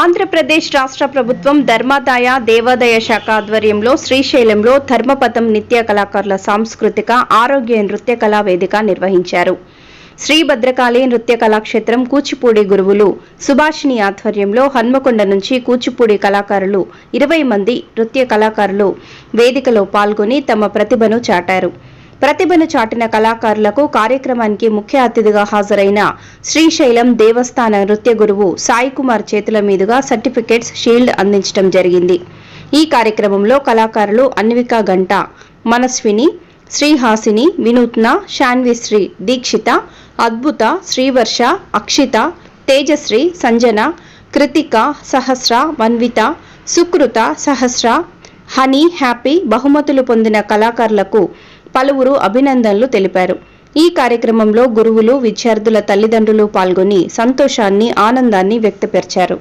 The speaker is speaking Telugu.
ఆంధ్రప్రదేశ్ రాష్ట్ర ప్రభుత్వం ధర్మాదాయ దేవాదాయ శాఖ ఆధ్వర్యంలో శ్రీశైలంలో ధర్మపథం నిత్య కళాకారుల సాంస్కృతిక ఆరోగ్య నృత్య కళా వేదిక నిర్వహించారు. శ్రీ భద్రకాళి నృత్య కళాక్షేత్రం కూచిపూడి గురువులు సుభాషిణి ఆధ్వర్యంలో హన్మకొండ నుంచి కూచిపూడి కళాకారులు ఇరవై మంది నృత్య కళాకారులు వేదికలో పాల్గొని తమ ప్రతిభను చాటారు. ప్రతిభను చాటిన కళాకారులకు కార్యక్రమానికి ముఖ్య అతిథిగా హాజరైన శ్రీశైలం దేవస్థాన నృత్య గురువు సాయి కుమార్ చేతుల మీదుగా సర్టిఫికెట్స్ షీల్డ్ అందించడం జరిగింది. ఈ కార్యక్రమంలో కళాకారులు అన్విక గంట మనస్విని శ్రీహాసిని వినూత్న శాన్విశ్రీ దీక్షిత అద్భుత శ్రీవర్ష అక్షిత తేజశ్రీ సంజన కృతిక సహస్ర మన్విత సుకృత సహస్ర హనీ హ్యాపీ బహుమతులు పొందిన కళాకారులకు పలువురు అభినందనలు తెలిపారు. ఈ కార్యక్రమంలో గురువులు విద్యార్థుల తల్లిదండ్రులు పాల్గొని సంతోషాన్ని ఆనందాన్ని వ్యక్తపరిచారు.